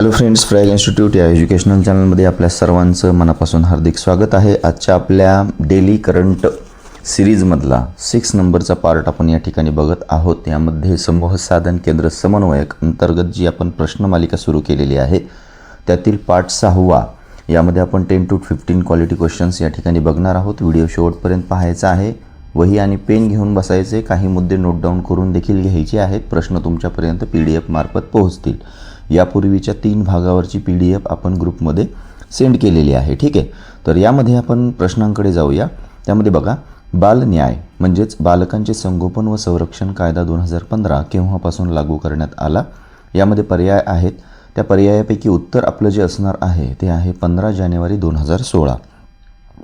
Hello friends फ्रॅग institute या educational चॅनलमध्ये आपल्या सर्वांचं मनापासून हार्दिक स्वागत आहे. आजच्या आपल्या डेली करंट सिरीजमधला सिक्स नंबरचा पार्ट आपण या ठिकाणी बघत आहोत. यामध्ये समूह साधन केंद्र समन्वयक अंतर्गत जी आपण प्रश्नमालिका सुरू केलेली आहे त्यातील पार्ट सहावा यामध्ये आपण ten to fifteen quality questions या ठिकाणी बघणार आहोत. व्हिडिओ शेवटपर्यंत पाहायचा आहे. वही आणि पेन घेऊन बसायचे. काही मुद्दे नोट डाऊन करून देखील घ्यायचे आहेत. प्रश्न तुमच्यापर्यंत पी डी एफ मार्फत पोहोचतील. यापूर्वीच्या तीन भागावरची पी डी एफ आपण ग्रुपमध्ये सेंड केलेली आहे. ठीक आहे? तर यामध्ये आपण प्रश्नांकडे जाऊया. त्यामध्ये बघा बाल न्याय म्हणजेच बालकांचे संगोपन व संरक्षण कायदा दोन हजार पंधरा केव्हापासून लागू करण्यात आला? यामध्ये पर्याय आहेत. त्या पर्यायापैकी उत्तर आपलं जे असणार आहे ते आहे पंधरा जानेवारी दोन हजार सोळा.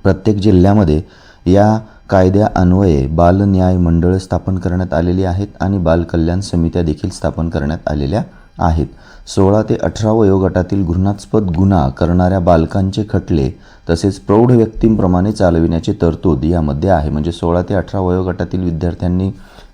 प्रत्येक जिल्ह्यामध्ये या कायद्या अन्वये बालन्याय मंडळ स्थापन करण्यात आलेली आहेत आणि बालकल्याण समित्या देखील स्थापन करण्यात आलेल्या आहेत. सोळा ते अठरा वयोगटातील घृणास्पद गुन्हा करणाऱ्या बालकांचे खटले तसेच प्रौढ व्यक्तींप्रमाणे चालविण्याची तरतूद यामध्ये आहे. म्हणजे सोळा ते अठरा वयोगटातील विद्यार्थ्यांनी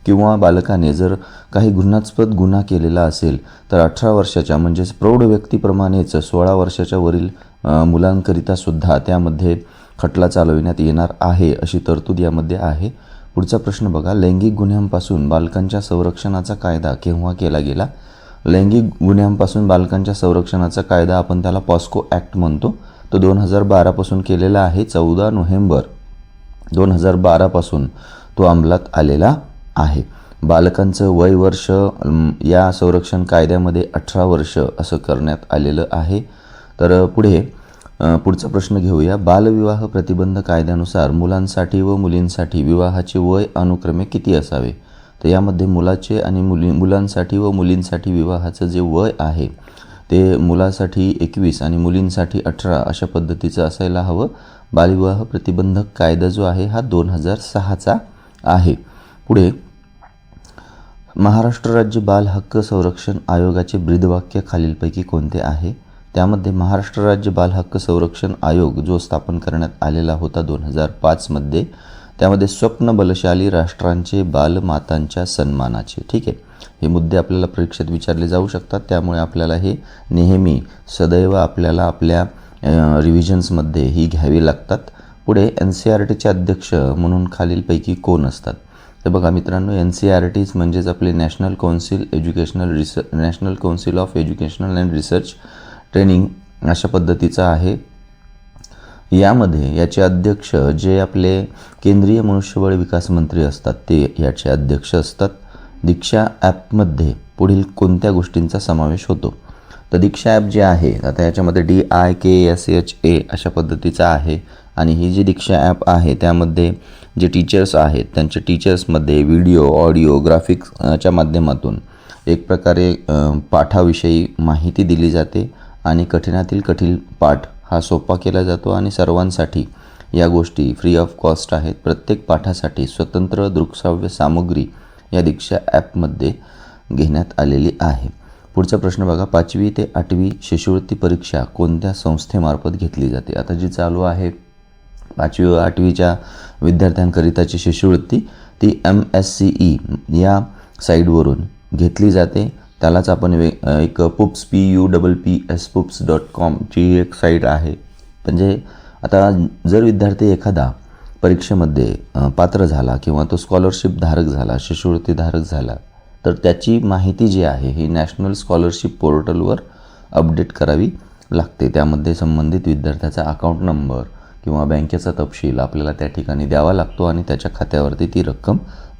किंवा बालकाने जर काही घृणास्पद गुन्हा केलेला असेल तर अठरा वर्षाच्या म्हणजेच प्रौढ व्यक्तीप्रमाणेच सोळा वर्षाच्या वरील मुलांकरिता सुद्धा त्यामध्ये खटला चालविण्यात येणार आहे अशी तरतूद यामध्ये आहे. पुढचा प्रश्न बघा. लैंगिक गुन्ह्यांपासून बालकांच्या संरक्षणाचा कायदा केव्हा केला गेला? लैंगिक गुन्ह्यांपासून बालकांच्या संरक्षणाचा कायदा आपण त्याला पॉस्को ॲक्ट म्हणतो. तो दोन हजार बारापासून केलेला आहे चौदा नोव्हेंबर दोन हजार बारापासून तो अंमलात आलेला आहे. बालकांचं वय वर्ष या संरक्षण कायद्यामध्ये अठरा वर्ष असं करण्यात आलेलं आहे. तर पुढे पुढचा प्रश्न घेऊया. बालविवाह प्रतिबंध कायद्यानुसार मुलांसाठी व मुलींसाठी विवाहाचे वय अनुक्रमे किती असावे? तर यामध्ये मुलाचे आणि मुली मुलांसाठी व मुलींसाठी विवाहाचं जे वय आहे ते मुलासाठी एकवीस आणि मुलींसाठी अठरा अशा पद्धतीचं असायला हवं. बालविवाह प्रतिबंधक कायदा जो आहे हा दोन हजार सहाचा आहे. पुढे महाराष्ट्र राज्य बाल हक्क संरक्षण आयोगाचे ब्रीदवाक्य खालीलपैकी कोणते आहे? त्यामध्ये महाराष्ट्र राज्य बाल हक्क संरक्षण आयोग जो स्थापन करण्यात आलेला होता दोन हजार पाचमध्ये त्यामध्ये स्वप्न बलशाली राष्ट्रांचे बालमातांच्या सन्मानाचे ठीक आहे? हे मुद्दे आपल्याला परीक्षेत विचारले जाऊ शकतात. त्यामुळे आपल्याला हे नेहमी सदैव आपल्याला आपल्या रिव्हिजन्समध्ये ही घ्यावी लागतात. पुढे एन सी आर टीचे अध्यक्ष म्हणून खालीलपैकी कोण असतात? तर बघा मित्रांनो एन सी आर टीज म्हणजेच आपले national council educational research national council of educational and research training अशा पद्धतीचं आहे. यामध्ये याचे अध्यक्ष जे आपले केंद्रीय मनुष्यबळ विकास मंत्री असतात ते याचे अध्यक्ष असतात. दीक्षा ॲपमध्ये पुढील कोणत्या गोष्टींचा समावेश होतो? तर दीक्षा ॲप जे आहे आता याच्यामध्ये D I K S H A अशा पद्धतीचा आहे आणि ही जी दीक्षा ॲप आहे त्यामध्ये जे टीचर्स आहेत त्यांच्या टीचर्समध्ये व्हिडिओ ऑडिओ ग्राफिक्सच्या माध्यमातून एक प्रकारे पाठाविषयी माहिती दिली जाते आणि कठीणातील कठीण पाठ हा सोपा केला जातो आणि सर्वांसाठी या गोष्टी फ्री ऑफ कॉस्ट आहेत. प्रत्येक पाठासाठी स्वतंत्र दृकश्राव्य सामग्री या दीक्षा ॲपमध्ये घेण्यात आलेली आहे. पुढचा प्रश्न बघा पाचवी ते आठवी शिष्यवृत्ती परीक्षा कोणत्या संस्थेमार्फत घेतली जाते? आता जी चालू आहे पाचवी व आठवीच्या विद्यार्थ्यांकरिताची शिष्यवृत्ती ती एम एस सी ई या साईडवरून घेतली जाते. त्यालाच आपण वे एक pups P U double P S pups dot कॉमची एक साईट आहे. म्हणजे आता जर विद्यार्थी एखादा परीक्षेमध्ये पात्र झाला किंवा तो स्कॉलरशिप धारक झाला शिष्यवृत्ती धारक झाला तर त्याची माहिती जी आहे ही नॅशनल स्कॉलरशिप पोर्टलवर अपडेट करावी लागते. त्यामध्ये संबंधित विद्यार्थ्याचा अकाउंट नंबर किंवा बँकेचा तपशील आपल्याला त्या ठिकाणी द्यावा लागतो आणि त्याच्या खात्यावरती ती रक्कम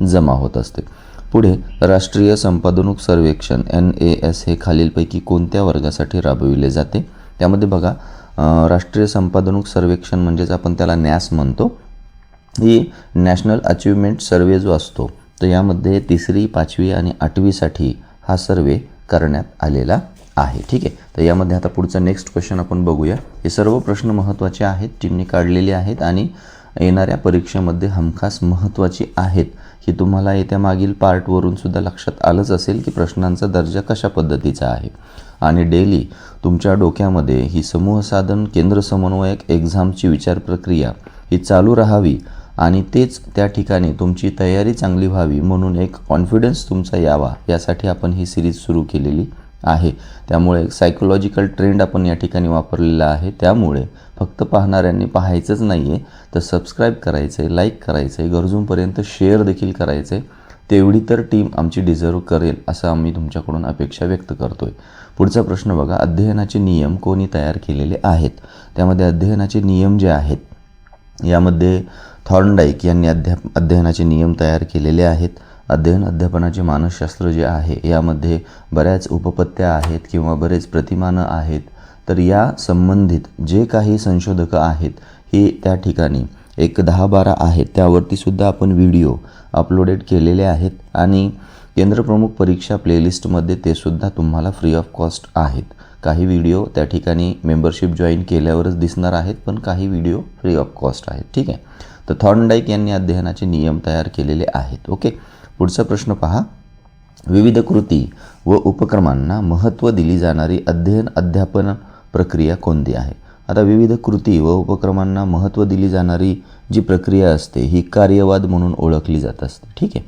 जमा होत असते. पुढे राष्ट्रीय संपादनूक सर्वेक्षण एन ए एस हे खालीलपैकी कोणत्या वर्गासाठी राबविले जाते? त्यामध्ये बघा राष्ट्रीय संपादनूक सर्वेक्षण म्हणजेच आपण त्याला नॅस म्हणतो. ही नॅशनल अचिव्हमेंट सर्वे जो असतो तर यामध्ये तिसरी पाचवी आणि आठवीसाठी हा सर्वे करण्यात आलेला आहे. ठीक आहे? तर यामध्ये आता पुढचा नेक्स्ट क्वेश्चन आपण बघूया. हे सर्व प्रश्न महत्त्वाचे आहेत टीमने काढलेले आहेत आणि येणाऱ्या परीक्षेमध्ये हमखास महत्त्वाची आहेत. ही तुम्हाला येत्या मागील पार्टवरून सुद्धा लक्षात आलंच असेल की प्रश्नांचा दर्जा कशा पद्धतीचा आहे. आणि डेली तुमच्या डोक्यामध्ये ही समूह साधन केंद्र समन्वयक एक्झामची विचार प्रक्रिया ही चालू राहावी आणि तेच त्या ठिकाणी तुमची तयारी चांगली व्हावी म्हणून एक कॉन्फिडन्स तुमचा यावा यासाठी आपण ही सिरीज सुरू केलेली आहे. त्यामुळे एक सायकोलॉजिकल ट्रेंड आपण या ठिकाणी वापरलेला आहे. त्यामुळे फक्त पाहणाऱ्यांनी पाहायचंच नाही आहे तर सबस्क्राईब करायचं आहे लाईक करायचं आहे गरजूंपर्यंत शेअर देखील करायचं आहे तेवढी तर टीम आमची डिझर्व करेल असं आम्ही तुमच्याकडून अपेक्षा व्यक्त करतो आहे पुढचा प्रश्न बघा अध्ययनाचे नियम कोणी तयार केलेले आहेत? त्यामध्ये अध्ययनाचे नियम जे आहेत यामध्ये थॉर्नडाईक यांनी अध्या अध्ययनाचे नियम तयार केलेले आहेत. अध्ययन अध्यापनाचे मानसशास्त्र जे आहे यामध्ये बऱ्याच उपपत्त्या आहेत किंवा बरेच प्रतिमानं आहेत. तर या संबंधित जे काही संशोधक आहेत हे त्या ठिकाणी एक दहा बारा आहेत त्यावरतीसुद्धा आपण व्हिडिओ अपलोडेड केलेले आहेत आणि केंद्रप्रमुख परीक्षा प्लेलिस्टमध्ये ते सुद्धा तुम्हाला फ्री ऑफ कॉस्ट आहेत. काही व्हिडिओ त्या ठिकाणी मेंबरशिप जॉईन केल्यावरच दिसणार आहेत पण काही व्हिडिओ फ्री ऑफ कॉस्ट आहेत. ठीक आहे? तर थॉर्नडाईक यांनी अध्ययनाचे नियम तयार केलेले आहेत. ओके? पुढचा प्रश्न पहा. विविध कृती व उपक्रमांना महत्त्व दिली जाणारी अध्ययन अध्यापन प्रक्रिया कोणती आहे? आता विविध कृती व उपक्रमांना महत्त्व दिली जाणारी जी प्रक्रिया असते ही कार्यवाद म्हणून ओळखली जात असते. ठीक आहे?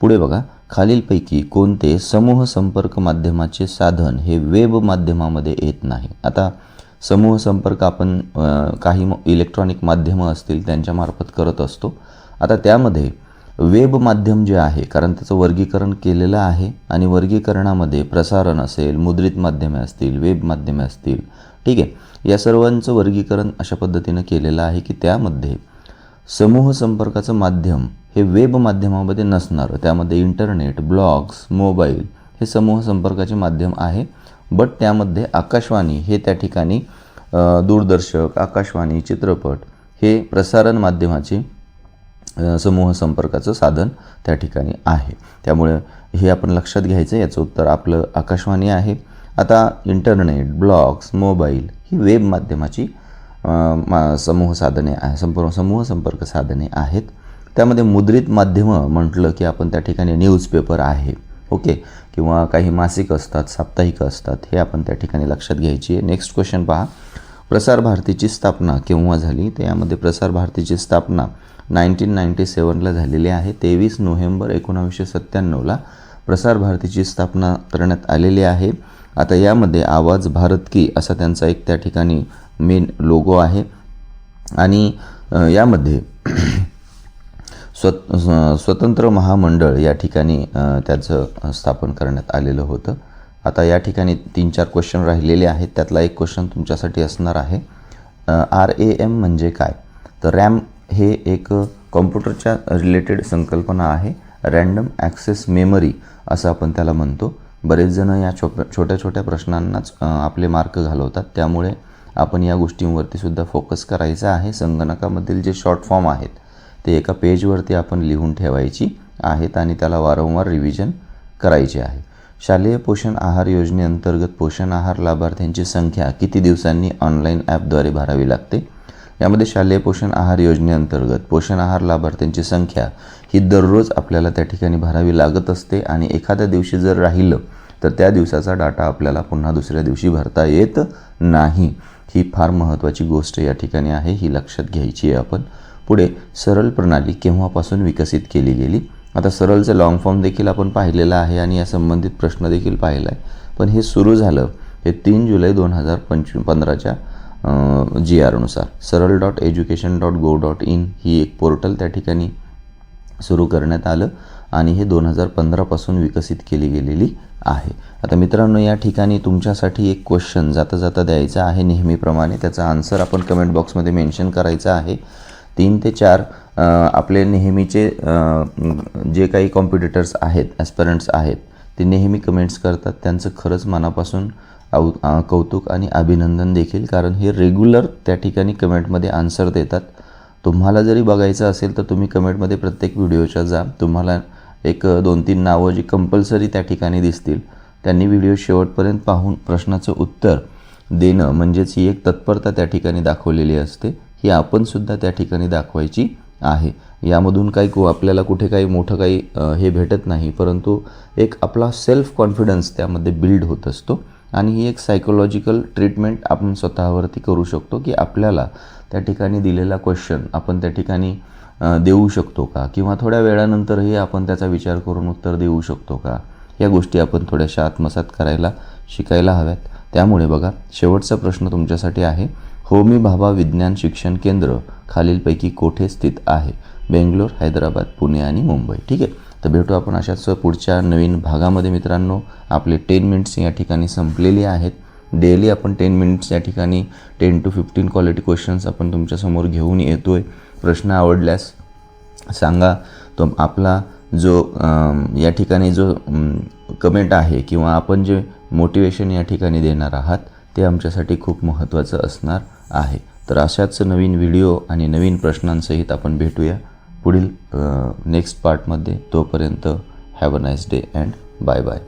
पुढे बघा. खालीलपैकी कोणते समूह संपर्क माध्यमाचे साधन हे वेब माध्यमामध्ये येत नाही? आता समूह संपर्क आपण काही इलेक्ट्रॉनिक माध्यमं असतील त्यांच्यामार्फत करत असतो. आता त्यामध्ये वेब माध्यम जे आहे कारण त्याचं वर्गीकरण केलेलं आहे आणि वर्गीकरणामध्ये प्रसारण असेल मुद्रित माध्यमे असतील वेब माध्यमे असतील ठीक आहे? या सर्वांचं वर्गीकरण अशा पद्धतीनं केलेलं आहे की त्यामध्ये समूह संपर्काचं माध्यम हे वेब माध्यमामध्ये नसणारं. त्यामध्ये इंटरनेट ब्लॉग्स मोबाईल हे समूह संपर्काचे माध्यम आहे. बट त्यामध्ये आकाशवाणी हे त्या ठिकाणी दूरदर्शक आकाशवाणी चित्रपट हे प्रसारण माध्यमाचे समूह संपर्काचं साधन त्या ठिकाणी आहे. त्यामुळे हे आपण लक्षात घ्यायचं याचं उत्तर आपलं आकाशवाणी आहे. आता इंटरनेट ब्लॉग्स मोबाईल ही वेब माध्यमाची मा समूह साधने आहे संपूर्ण समूह संपर्क साधने आहेत. त्यामध्ये मुद्रित माध्यमं म्हटलं की आपण त्या ठिकाणी न्यूजपेपर आहे ओके? किंवा काही मासिक असतात साप्ताहिक असतात हे आपण त्या ठिकाणी लक्षात घ्यायची आहे. नेक्स्ट क्वेश्चन पहा. प्रसार भारतीची स्थापना केव्हा झाली? तर यामध्ये प्रसार भारतीची स्थापना नाईन्टीन नाईन्टी सेवनला झालेली आहे. तेवीस नोव्हेंबर एकोणावीसशे सत्त्याण्णवला प्रसार भारतीची स्थापना करण्यात आलेली आहे. आता यामध्ये आवाज भारत की असा त्यांचा एक त्या ठिकाणी मेन लोगो आहे. आणि यामध्ये स्वत स्वतंत्र महामंडळ या ठिकाणी त्याचं स्थापन करण्यात आलेलं होतं. आता या ठिकाणी तीन चार क्वेश्चन राहिलेले आहेत. त्यातला एक क्वेश्चन तुमच्यासाठी असणार आहे. आर ए एम म्हणजे काय? तर रॅम हे एक कॉम्प्युटरच्या रिलेटेड संकल्पना आहे. रँडम ॲक्सेस मेमरी असं आपण त्याला म्हणतो. बरेच जणं या छो छोट्या छोट्या प्रश्नांनाच आपले मार्क घालवतात. त्यामुळे आपण या गोष्टींवरती सुद्धा फोकस करायचा आहे. संगणकामधील जे शॉर्ट फॉर्म आहेत ते एका पेजवरती आपण लिहून ठेवायची आहेत आणि त्याला वारंवार रिव्हिजन करायचे आहे. शालेय पोषण आहार योजनेअंतर्गत पोषण आहार लाभार्थ्यांची संख्या किती दिवसांनी ऑनलाईन ॲपद्वारे भरावी लागते? यामध्ये शालेय पोषण आहार योजनेअंतर्गत पोषण आहार लाभार्थ्यांची संख्या ही दररोज आपल्याला त्या ठिकाणी भरावी लागत असते आणि एखाद्या दिवशी जर राहिलं तर त्या दिवसाचा डाटा आपल्याला पुन्हा दुसऱ्या दिवशी भरता येत नाही. ही फार महत्त्वाची गोष्ट या ठिकाणी आहे ही लक्षात घ्यायची आहे आपण. पुढे सरळ प्रणाली केव्हापासून विकसित केली गेली? आता सरळचं लॉंग फॉर्म देखील आपण पाहिलेलं आहे आणि या संबंधित प्रश्न देखील पाहिला आहे पण हे सुरू झालं हे तीन जुलै दोन हजार पंचवी पंधराच्या जी आरनुसार सरळ dot education dot gov dot in ही एक पोर्टल त्या ठिकाणी सुरू करण्यात आलं आणि हे दोन हजार पंधरापासून विकसित केली गेलेली आहे. आता मित्रांनो या ठिकाणी तुमच्यासाठी एक क्वेश्चन जाता जाता द्यायचा आहे नेहमीप्रमाणे. त्याचा आन्सर आपण कमेंट बॉक्समध्ये मेन्शन करायचा आहे. तीन ते चार आपले नेहमीचे जे काही कॉम्पिटिटर्स आहेत ॲस्परंट्स आहेत ते नेहमी कमेंट्स करतात. त्यांचं खरंच मनापासून आउ कौतुक आणि अभिनंदन देखील कारण हे रेग्युलर त्या ठिकाणी कमेंटमध्ये आन्सर देतात. तुम्हाला जरी बघायचं असेल तर तुम्ही कमेंटमध्ये प्रत्येक व्हिडिओच्या जा. तुम्हाला एक दोन तीन नावं जी कंपल्सरी त्या ठिकाणी दिसतील त्यांनी व्हिडिओ शेवटपर्यंत पाहून प्रश्नाचं उत्तर देणं म्हणजेच ही एक तत्परता त्या ठिकाणी दाखवलेली असते. ही आपणसुद्धा त्या ठिकाणी दाखवायची आहे. यामधून काही को आपल्याला कुठे काही मोठं काही हे भेटत नाही परंतु एक आपला सेल्फ कॉन्फिडन्स त्यामध्ये बिल्ड होत असतो. आणि ही एक सायकोलॉजिकल ट्रीटमेंट आपण स्वतःवरती करू शकतो की आपल्याला त्या ठिकाणी दिलेला क्वेश्चन आपण त्या ठिकाणी देऊ शकतो का? किंवा थोड्या वेळानंतरही आपण त्याचा विचार करून उत्तर देऊ शकतो का? या गोष्टी आपण थोड्याशा आत्मसात करायला शिकायला हव्यात. त्यामुळे बघा शेवटचा प्रश्न तुमच्यासाठी आहे. होमी भाभा विज्ञान शिक्षण केंद्र खालीलपैकी कोठे स्थित आहे? बेंगलोर हैदराबाद पुणे आणि मुंबई. ठीक आहे? तर भेटू आपण अशाच पुढच्या नवीन भागामध्ये मित्रांनो. आपले टेन मिनिट्स या ठिकाणी संपलेली आहेत. डेली आपण टेन मिनिट्स या ठिकाणी ten to fifteen quality questions आपण तुमच्यासमोर घेऊन येतो आहे प्रश्न आवडल्यास सांगा. तो आपला जो या ठिकाणी जो कमेंट आहे किंवा आपण जे मोटिवेशन या ठिकाणी देणार आहात ते आमच्यासाठी खूप महत्त्वाचं असणार आहे. तर अशाच नवीन व्हिडिओ आणि नवीन प्रश्नांसहित आपण भेटूया. पुढील नेक्स्ट पार्टमध्ये तोपर्यंत have a nice day and bye bye